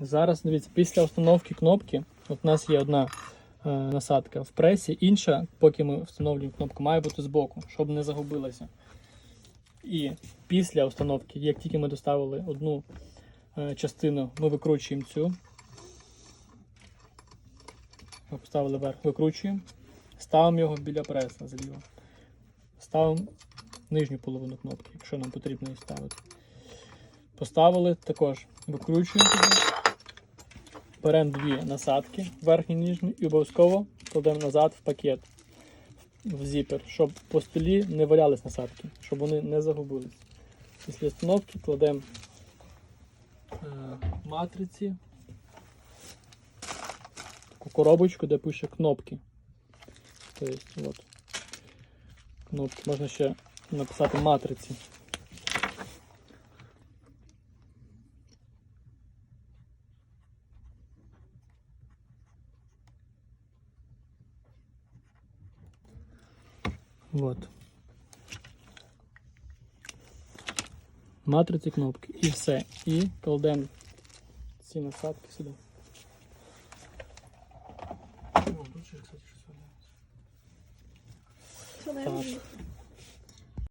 Зараз дивіться, після установки кнопки, от у нас є одна е, насадка в пресі, інша, поки ми встановлюємо кнопку, має бути збоку, щоб не загубилася. І після установки, як тільки ми доставили одну е, частину, ми викручуємо цю. Поставили вверх, викручуємо, ставимо його біля преса зліва. Ставимо нижню половину кнопки, якщо нам потрібно її ставити. Поставили, також викручуємо. Беремо дві насадки, верхню і нижню, і обов'язково кладемо назад в пакет, в зіпер, щоб по столі не валялись насадки, щоб вони не загубились. Після установки кладемо е, матриці, таку коробочку, де пише кнопки. Тобто, от. Кнопки. Можна ще написати матриці. Вот. Матриці кнопки. І все. І кладемо ці насадки сюди. О, тут ще, кстати, щось валяється. Так.